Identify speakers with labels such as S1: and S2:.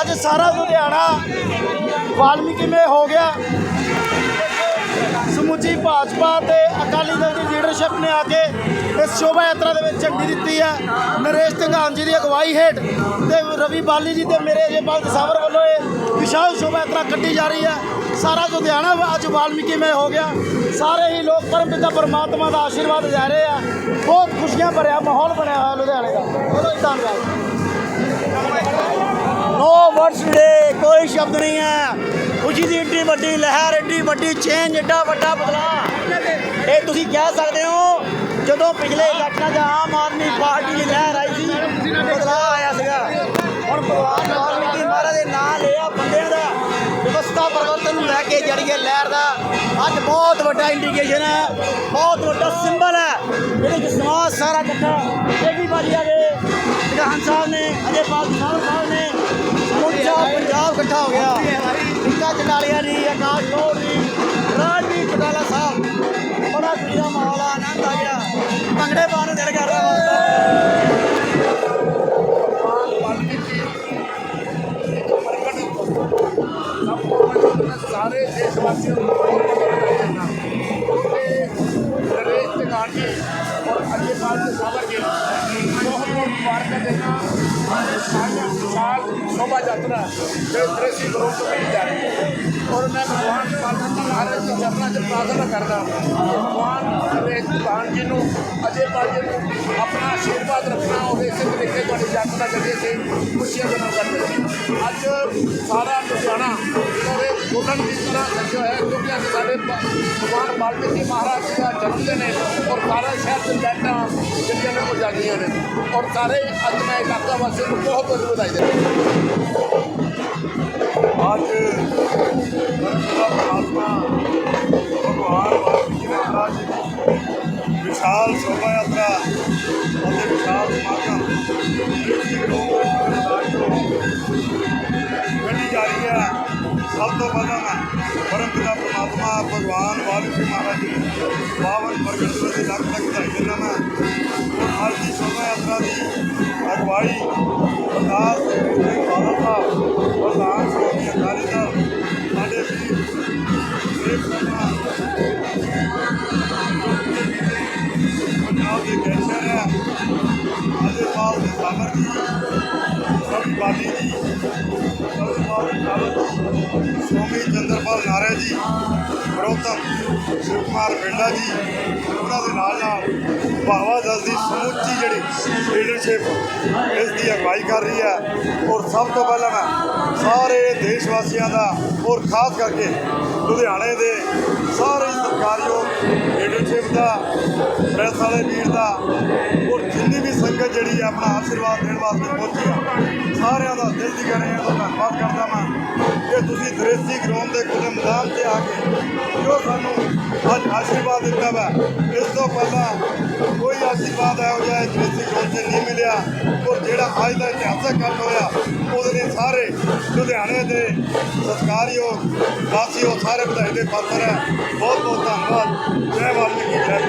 S1: ਅੱਜ ਸਾਰਾ ਵਾਲਮੀਕੀ ਮੇ ਹੋ ਗਿਆ? ਸਮੁੱਚੀ ਭਾਜਪਾ ਤੇ ਅਕਾਲੀ ਦਲ ਦੀ ਲੀਡਰਸ਼ਿਪ ਨੇ ਆ ਕੇ ਇਸ ਸ਼ੋਭਾ ਯਾਤਰਾ ਦੇ ਵਿੱਚ ਝੰਡੀ ਦਿੱਤੀ ਹੈ। ਨਰੇਸ਼ ਧੰਗਾਨ ਜੀ ਦੀ ਅਗਵਾਈ ਹੇਠ ਤੇ ਰਵੀ ਬਾਲੀ ਜੀ ਤੇ ਮੇਰੇ ਜੇਪਾਲ ਦਸਾਵਰ ਵੱਲੋਂ ਇਹ ਵਿਸ਼ਾਲ ਸ਼ੋਭਾ ਯਾਤਰਾ ਕੱਢੀ ਜਾ ਰਹੀ ਹੈ। ਸਾਰਾ ਲੁਧਿਆਣਾ ਅੱਜ ਵਾਲਮੀਕੀ ਮੇ ਹੋ ਗਿਆ? ਸਾਰੇ ਹੀ ਲੋਕ ਪਰਮਪਿਤਾ ਪਰਮਾਤਮਾ ਦਾ ਆਸ਼ੀਰਵਾਦ ਲੈ ਰਹੇ ਆ। ਬਹੁਤ ਖੁਸ਼ੀਆਂ ਭਰਿਆ ਮਾਹੌਲ ਬਣਿਆ ਹੋਇਆ ਲੁਧਿਆਣੇ ਦਾ। ਬਹੁਤ ਜੀ ਧੰਨਵਾਦ।
S2: ਨੋ ਵਰਡਸ ਟੁਡੇ ਕੋਈ ਸ਼ਬਦ ਨਹੀਂ ਹੈ। ਖੁਸ਼ੀ ਦੀ ਏਡੀ ਵੱਡੀ, ਲਹਿਰ ਏਡੀ ਵੱਡੀ ਚੇਂਜ ਏਡਾ ਵੱਡਾ ਬਦਲਾਅ। ਇਹ ਤੁਸੀਂ ਕਹਿ ਸਕਦੇ ਹੋ, ਜਦੋਂ ਪਿਛਲੇ ਇਲੈਕਸ਼ਨਾਂ 'ਚ ਆਮ ਆਦਮੀ ਪਾਰਟੀ ਦੀ ਲਹਿਰ ਆਈ ਸੀ, ਬਦਲਾਅ ਆਇਆ ਸੀਗਾ। ਹੁਣ ਭਗਵਾਨ ਵਾਲਮੀਕੀ ਮਹਾਰਾਜ ਦੇ ਨਾਂ ਲਿਆ ਬੰਦਿਆਂ ਦਾ, ਵਿਵਸਥਾ ਪਰਿਵਰਤਨ ਨੂੰ ਲੈ ਕੇ ਜਿਹੜੀ ਇਹ ਲਹਿਰ ਦਾ। ਅੱਜ ਬਹੁਤ ਵੱਡਾ ਇੰਡੀਕੇਸ਼ਨ ਹੈ, ਬਹੁਤ ਵੱਡਾ ਸਿੰਬਲ ਹੈ। ਇਹਦੇ ਵਿੱਚ ਸਮਾਜ ਸਾਰਾ ਇਕੱਠਾ। ਇਹ ਵੀ ਬਾਜੀ ਆ ਗਏ, ਵਿਧਾਨ ਸਾਹਿਬ ਨੇ, ਅਜੇ ਪਾਲ ਸਾਹਿਬ ਨੇ। ਪੰਜਾਬ ਇਕੱਠਾ ਹੋ ਗਿਆ। ਟਿੱਕਾ ਚਟਾਲੀਆ ਜੀ ਆਕਾਸ਼ ਗੌਰ ਜੀ
S3: ਸ਼ੋਭਾ ਯਾਤਰਾ ਜੋ ਦ੍ਰਿਸ਼ੀ ਗਰੁੱਪ ਤੋਂ ਮਿਲ ਜਾ ਰਹੀ ਹੈ ਔਰ ਮੈਂ ਭਗਵਾਨ ਪਾਲਜੀ ਮਹਾਰਾਜ ਦੇ ਚਰਨਾਂ 'ਚ ਪ੍ਰਾਰਥਨਾ ਕਰਦਾ ਭਗਵਾਨ ਨਰੇਸ਼ ਟਿਕਾਣ ਜੀ ਨੂੰ ਅਜੇ ਪਾਲ ਜੀ ਨੂੰ ਆਪਣਾ ਆਸ਼ੀਰਵਾਦ ਰੱਖਣਾ ਔਰ ਇਸੇ ਤਰੀਕੇ ਤੁਹਾਡੀ ਯਾਤਰਾ ਚੱਲੇ ਤੇ ਖੁਸ਼ੀਆਂ ਦੇ ਨਾਲ ਕਰਦੇ ਰਹੋ। ਅੱਜ ਸਾਰਾ ਲੁਧਿਆਣਾ ਔਰ ਇਹ ਦੁਲਹਨ ਦੀ ਤਰ੍ਹਾਂ ਸਜਿਆ ਹੋਇਆ ਹੈ ਕਿਉਂਕਿ ਅੱਜ ਸਾਡੇ ਪ- ਭਗਵਾਨ ਵਾਲਮੀਕੀ ਮਹਾਰਾਜ ਜੀ ਦਾ ਜਨਮ ਦਿਨ ਹੈ ਔਰ ਸਾਰਾ ਸ਼ਹਿਰ ਦੇ ਲਾਈਟਾਂ ਜਿਹੜੀਆਂ ਨੇ ਉਹ ਜਾਗੀਆਂ ਨੇ ਔਰ ਸਾਰੇ ਅੱਜ ਮੈਂ ਇਲਾਕਾ ਵਾਸੀਆਂ ਨੂੰ ਬਹੁਤ ਬਹੁਤ
S4: ਸਭ ਤੋਂ ਪਹਿਲਾਂ ਮੈਂ ਪਰਮਪਿਤਾ ਪਰਮਾਤਮਾ, ਭਗਵਾਨ, ਵਾਲਮੀਕੀ ਮਹਾਰਾਜ ਜੀ ਪਾਵਨ ਪ੍ਰਗਟ ਦਿਵਸ ਦੀ ਲੱਖ ਲੱਖ ਵਧਾਈ ਦਿੰਦਾ ਮੈਂ ਔਰ ਅੱਜ ਦੀ ਸ਼ੋਭਾ ਯਾਤਰਾ ਦੀ ਅਗਵਾਈ ਸਰਦਾਰ ਸੁਖਬੀਰ ਸਿੰਘ ਬਾਦਲ ਸਾਹਿਬ ਪ੍ਰਧਾਨ ਸ਼੍ਰੋਮਣੀ ਅਕਾਲੀ ਦਲ, ਸਾਡੇ ਵੀਰ ਸ਼ੇਖ ਸ਼ਰਮਾ ਪੰਜਾਬ ਦੇ ਕੈਂਸਰ ਹੈ, ਅਜੇ ਪਾਲ ਦੇ ਸਾਮਰ ਜੀ ਸਭੀ ਬਾਲੀ ਜੀ। ਸਵਾਮੀ ਚੰਦਰਪਾਲ ਨਾਰੇ ਜੀ ਗਰੋਤਮ ਸ਼ਿਵ ਕੁਮਾਰ ਬਿਰਲਾ ਜੀ, ਉਹਨਾਂ ਦੇ ਨਾਲ ਨਾਲ ਭਾਵਾ ਦਸ ਦੀ ਸਮੁੱਚੀ ਜਿਹੜੀ ਲੀਡਰਸ਼ਿਪ ਇਸ ਦੀ ਅਗਵਾਈ ਕਰ ਰਹੀ ਹੈ। ਔਰ ਸਭ ਤੋਂ ਪਹਿਲਾਂ ਮੈਂ ਸਾਰੇ ਦੇਸ਼ ਵਾਸੀਆਂ ਦਾ ਔਰ ਖਾਸ ਕਰਕੇ ਲੁਧਿਆਣੇ ਦੇ ਸਾਰੇ ਹੀ ਸਤਿਕਾਰਯੋਗ ਲੀਡਰਸ਼ਿਪ ਦਾ ਪ੍ਰੈਸ ਵਾਲੇ ਵੀਰ ਦਾ, ਔਰ ਜਿੰਨੀ ਵੀ ਸੰਗਤ ਜਿਹੜੀ ਹੈ ਆਪਣਾ ਆਸ਼ੀਰਵਾਦ ਦੇਣ ਵਾਸਤੇ ਪਹੁੰਚੀ ਹੈ ਸਾਰਿਆਂ ਦਾ ਦਿਲ ਦੀ ਕਰੇ ਤੋਂ ਧੰਨਵਾਦ ਕਰਦਾ ਮੈਂ ਕਿ ਤੁਸੀਂ ਦ੍ਰਿਸ਼ਟੀ ਗਰਾਊਂਡ ਦੇ ਖੁੱਲੇ ਮੈਦਾਨ ਤੇ ਆ ਕੇ ਜੋ ਸਾਨੂੰ ਅੱਜ ਆਸ਼ੀਰਵਾਦ ਦਿੱਤਾ ਵਾ, ਇਸ ਤੋਂ ਪਹਿਲਾਂ ਕੋਈ ਆਸ਼ੀਰਵਾਦ ਇਹੋ ਜਿਹਾ ਦ੍ਰਿਸ਼ਟੀ ਗਰਾਊਂਡ 'ਚ ਨਹੀਂ ਮਿਲਿਆ। ਔਰ ਜਿਹੜਾ ਅੱਜ ਦਾ ਇਤਿਹਾਸਕ ਕੰਮ ਹੋਇਆ, ਉਹਦੇ ਲਈ ਸਾਰੇ ਲੁਧਿਆਣੇ ਦੇ ਸਤਿਕਾਰਯੋਗ ਵਾਸੀਓ, ਸਾਰੇ ਵਧਾਈ ਦੇ ਪਾਤਰ ਹੈ ਬਹੁਤ ਬਹੁਤ ਧੰਨਵਾਦ। ਜੈ ਵਾਲਮੀਕੀ ਜੈ।